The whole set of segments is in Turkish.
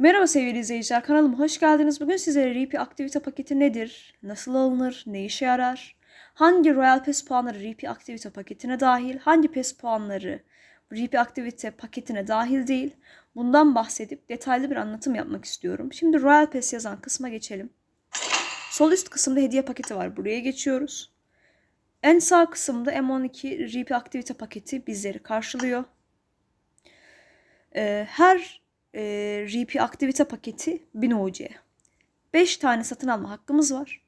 Merhaba sevgili izleyiciler, kanalıma hoş geldiniz. Bugün sizlere RP aktivite paketi nedir, nasıl alınır, ne işe yarar, hangi Royal Pass puanları RP aktivite paketine dahil, hangi PES puanları RP aktivite paketine dahil değil, bundan bahsedip detaylı bir anlatım yapmak istiyorum. Şimdi Royal Pass yazan kısma geçelim. Sol üst kısımda hediye paketi var, buraya geçiyoruz. En sağ kısımda M12 RP aktivite paketi bizleri karşılıyor. Ee, her e, RP aktivite paketi 1000 UC. 5 tane satın alma hakkımız var.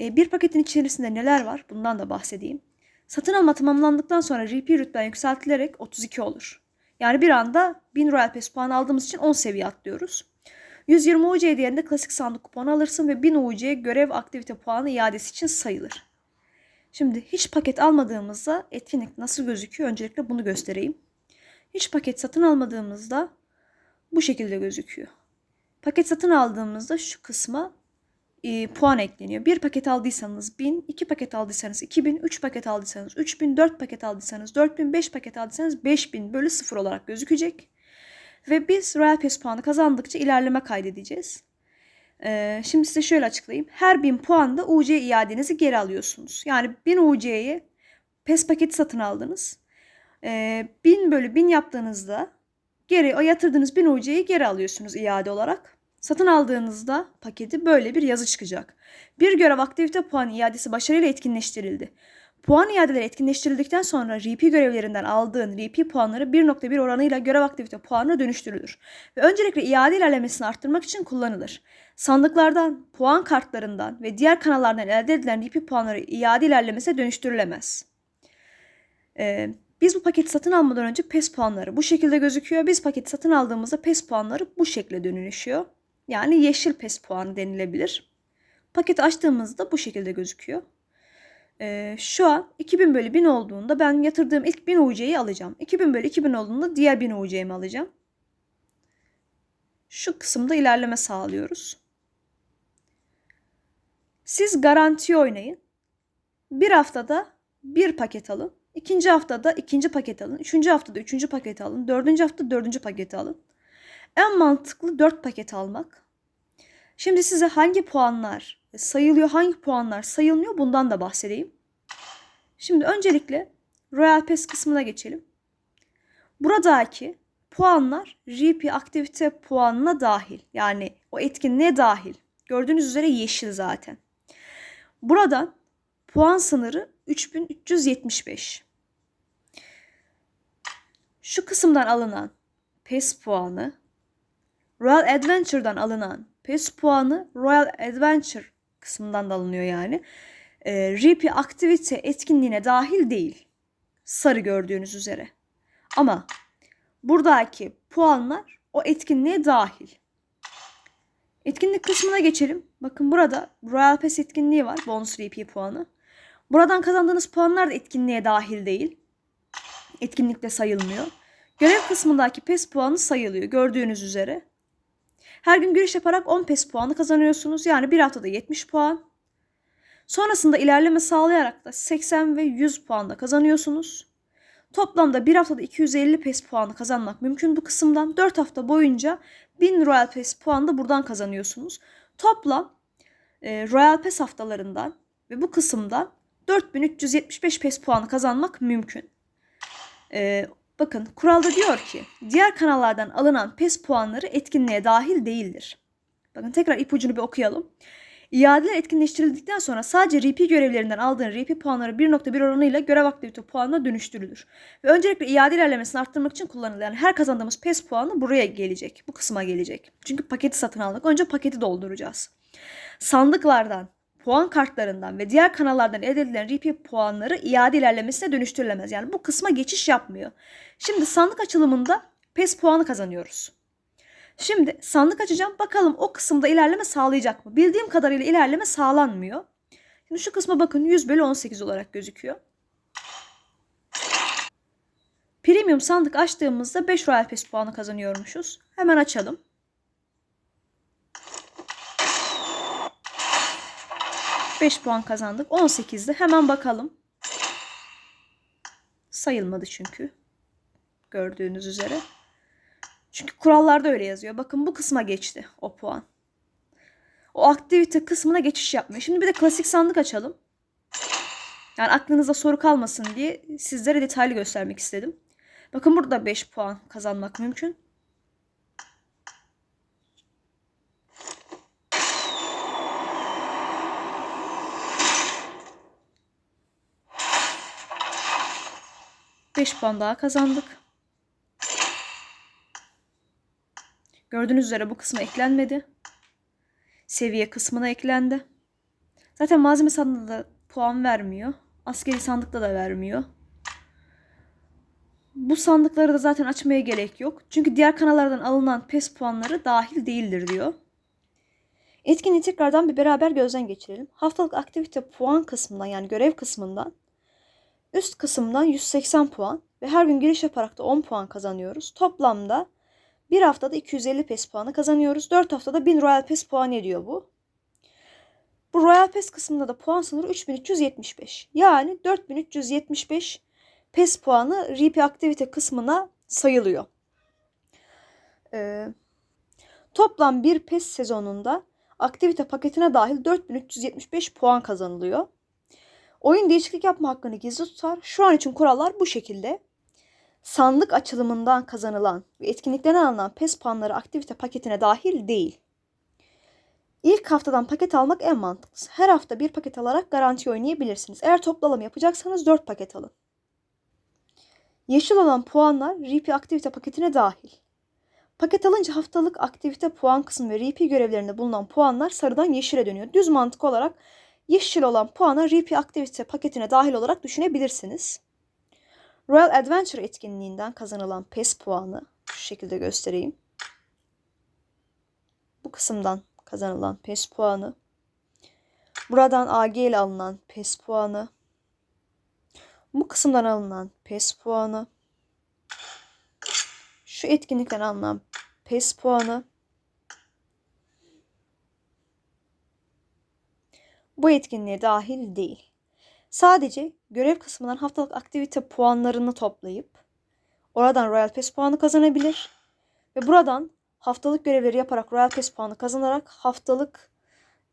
E, bir paketin içerisinde neler var? Bundan da bahsedeyim. Satın alma tamamlandıktan sonra RP rütben yükseltilerek 32 olur. Yani bir anda 1000 Royal Pass puan aldığımız için 10 seviye atlıyoruz. 120 UC değerinde klasik sandık kuponu alırsın ve 1000 UC görev aktivite puanı iadesi için sayılır. Şimdi hiç paket almadığımızda etkinlik nasıl gözüküyor? Öncelikle bunu göstereyim. Hiç paket satın almadığımızda bu şekilde gözüküyor. Paket satın aldığımızda şu kısma e, puan ekleniyor. Bir paket aldıysanız 1000, iki paket aldıysanız 2000, üç paket aldıysanız 3000, dört paket aldıysanız 4000, beş paket aldıysanız 5000 bölü sıfır olarak gözükecek. Ve biz Royal Pass puanı kazandıkça ilerleme kaydedeceğiz. Ee, şimdi size şöyle açıklayayım. Her 1000 puanda UC iadenizi geri alıyorsunuz. Yani 1000 UC'ye PES paketi satın aldınız. Ee, 1000 bölü 1000 yaptığınızda geri o yatırdığınız 1000 UC'yi geri alıyorsunuz iade olarak. Satın aldığınızda paketi böyle bir yazı çıkacak. Bir görev aktivite puan iadesi başarıyla etkinleştirildi. Puan iadeleri etkinleştirildikten sonra RP görevlerinden aldığın RP puanları 1.1 oranıyla görev aktivite puanına dönüştürülür. Ve öncelikle iade ilerlemesini arttırmak için kullanılır. Sandıklardan, puan kartlarından ve diğer kanallardan elde edilen RP puanları iade ilerlemesine dönüştürülemez. Ee, biz bu paketi satın almadan önce PES puanları bu şekilde gözüküyor. Biz paketi satın aldığımızda PES puanları bu şekilde dönüşüyor. Yani yeşil PES puanı denilebilir. Paketi açtığımızda bu şekilde gözüküyor. Ee, şu an 2000 bölü 1000 olduğunda ben yatırdığım ilk 1000 UC'yi alacağım. 2000 bölü 2000 olduğunda diğer 1000 UC'mi alacağım. Şu kısımda ilerleme sağlıyoruz. Siz garanti oynayın. Bir haftada bir paket alın. İkinci haftada ikinci paket alın. Üçüncü haftada üçüncü paket alın. Dördüncü hafta dördüncü paketi alın. En mantıklı dört paket almak. Şimdi size hangi puanlar sayılıyor, hangi puanlar sayılmıyor bundan da bahsedeyim. Şimdi öncelikle Royal Pass kısmına geçelim. Buradaki puanlar RP aktivite puanına dahil. Yani o etkinliğe dahil. Gördüğünüz üzere yeşil zaten. Buradan puan sınırı 3375. Şu kısımdan alınan PES puanı, Royal Adventure'dan alınan PES puanı Royal Adventure kısmından da alınıyor yani. E, RP aktivite etkinliğine dahil değil. Sarı gördüğünüz üzere. Ama buradaki puanlar o etkinliğe dahil. Etkinlik kısmına geçelim. Bakın burada Royal Pass etkinliği var. Bonus RP puanı. Buradan kazandığınız puanlar da etkinliğe dahil değil. Etkinlikte sayılmıyor. Görev kısmındaki PES puanı sayılıyor gördüğünüz üzere. Her gün giriş yaparak 10 PES puanı kazanıyorsunuz. Yani bir haftada 70 puan. Sonrasında ilerleme sağlayarak da 80 ve 100 puan da kazanıyorsunuz. Toplamda bir haftada 250 PES puanı kazanmak mümkün bu kısımdan. 4 hafta boyunca 1000 Royal PES puanı da buradan kazanıyorsunuz. Toplam e, Royal PES haftalarından ve bu kısımdan 4375 PES puanı kazanmak mümkün. E, bakın kuralda diyor ki diğer kanallardan alınan PES puanları etkinliğe dahil değildir. Bakın tekrar ipucunu bir okuyalım. İadeler etkinleştirildikten sonra sadece RP görevlerinden aldığın RP puanları 1.1 oranıyla görev aktivite puanına dönüştürülür. Ve öncelikle iade ilerlemesini arttırmak için kullanılır. Yani her kazandığımız PES puanı buraya gelecek. Bu kısma gelecek. Çünkü paketi satın aldık. Önce paketi dolduracağız. Sandıklardan, puan kartlarından ve diğer kanallardan elde edilen RP puanları iade ilerlemesine dönüştürülemez. Yani bu kısma geçiş yapmıyor. Şimdi sandık açılımında PES puanı kazanıyoruz. Şimdi sandık açacağım. Bakalım o kısımda ilerleme sağlayacak mı? Bildiğim kadarıyla ilerleme sağlanmıyor. Şimdi şu kısma bakın 100 bölü 18 olarak gözüküyor. Premium sandık açtığımızda 5 Royal Pass puanı kazanıyormuşuz. Hemen açalım. Beş puan kazandık. 18'de hemen bakalım. Sayılmadı çünkü. Gördüğünüz üzere. Çünkü kurallarda öyle yazıyor. Bakın bu kısma geçti o puan. O aktivite kısmına geçiş yapmıyor. Şimdi bir de klasik sandık açalım. Yani aklınızda soru kalmasın diye sizlere detaylı göstermek istedim. Bakın burada 5 puan kazanmak mümkün. Beş puan daha kazandık. Gördüğünüz üzere bu kısma eklenmedi. Seviye kısmına eklendi. Zaten malzeme sandığında da puan vermiyor. Askeri sandıkta da vermiyor. Bu sandıkları da zaten açmaya gerek yok. Çünkü diğer kanallardan alınan PES puanları dahil değildir diyor. Etkinliği tekrardan bir beraber gözden geçirelim. Haftalık aktivite puan kısmından yani görev kısmından üst kısımdan 180 puan ve her gün giriş yaparak da 10 puan kazanıyoruz. Toplamda bir haftada 250 PES puanı kazanıyoruz. 4 haftada 1000 Royal PES puanı ediyor bu. Bu Royal PES kısmında da puan sınırı 3375. Yani 4375 PES puanı RP aktivite kısmına sayılıyor. Ee, toplam bir PES sezonunda aktivite paketine dahil 4375 puan kazanılıyor. Oyun değişiklik yapma hakkını gizli tutar. Şu an için kurallar bu şekilde. Sandık açılımından kazanılan ve etkinliklerden alınan PES puanları aktivite paketine dahil değil. İlk haftadan paket almak en mantıklısı. Her hafta bir paket alarak garanti oynayabilirsiniz. Eğer toplu alım yapacaksanız 4 paket alın. Yeşil olan puanlar RP aktivite paketine dahil. Paket alınca haftalık aktivite puan kısmı ve RP görevlerinde bulunan puanlar sarıdan yeşile dönüyor. Düz mantık olarak yeşil olan puanı RP aktivite paketine dahil olarak düşünebilirsiniz. Royal Adventure etkinliğinden kazanılan PES puanı şu şekilde göstereyim. Bu kısımdan kazanılan PES puanı. Buradan AG ile alınan PES puanı. Bu kısımdan alınan PES puanı. Şu etkinlikten alınan PES puanı. Bu etkinliğe dahil değil. Sadece görev kısmından haftalık aktivite puanlarını toplayıp oradan Royal Pass puanı kazanabilir ve buradan haftalık görevleri yaparak Royal Pass puanı kazanarak haftalık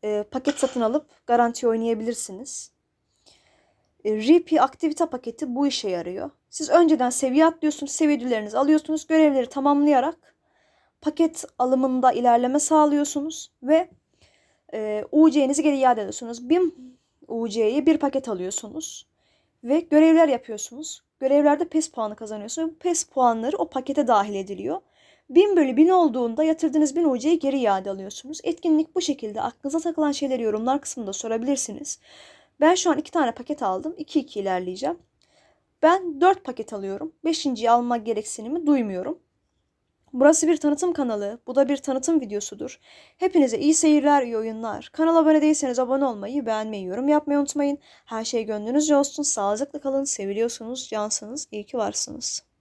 e, paket satın alıp garanti oynayabilirsiniz. E, RP aktivite paketi bu işe yarıyor. Siz önceden seviye atlıyorsunuz, seviye ödüllerinizi alıyorsunuz, görevleri tamamlayarak paket alımında ilerleme sağlıyorsunuz ve e, UC'nizi geri iade ediyorsunuz. BİM UC'ye bir paket alıyorsunuz ve görevler yapıyorsunuz. Görevlerde PES puanı kazanıyorsunuz. PES puanları o pakete dahil ediliyor. 1000 bölü 1000 olduğunda yatırdığınız 1000 UC'yi geri iade alıyorsunuz. Etkinlik bu şekilde. Aklınıza takılan şeyleri yorumlar kısmında sorabilirsiniz. Ben şu an iki tane paket aldım. 2-2 ilerleyeceğim. Ben 4 paket alıyorum. 5.yi alma gereksinimi duymuyorum. Burası bir tanıtım kanalı. Bu da bir tanıtım videosudur. Hepinize iyi seyirler, iyi oyunlar. Kanala abone değilseniz abone olmayı, beğenmeyi, yorum yapmayı unutmayın. Her şey gönlünüzce olsun. Sağlıcakla kalın. Seviliyorsunuz, cansınız. İyi ki varsınız.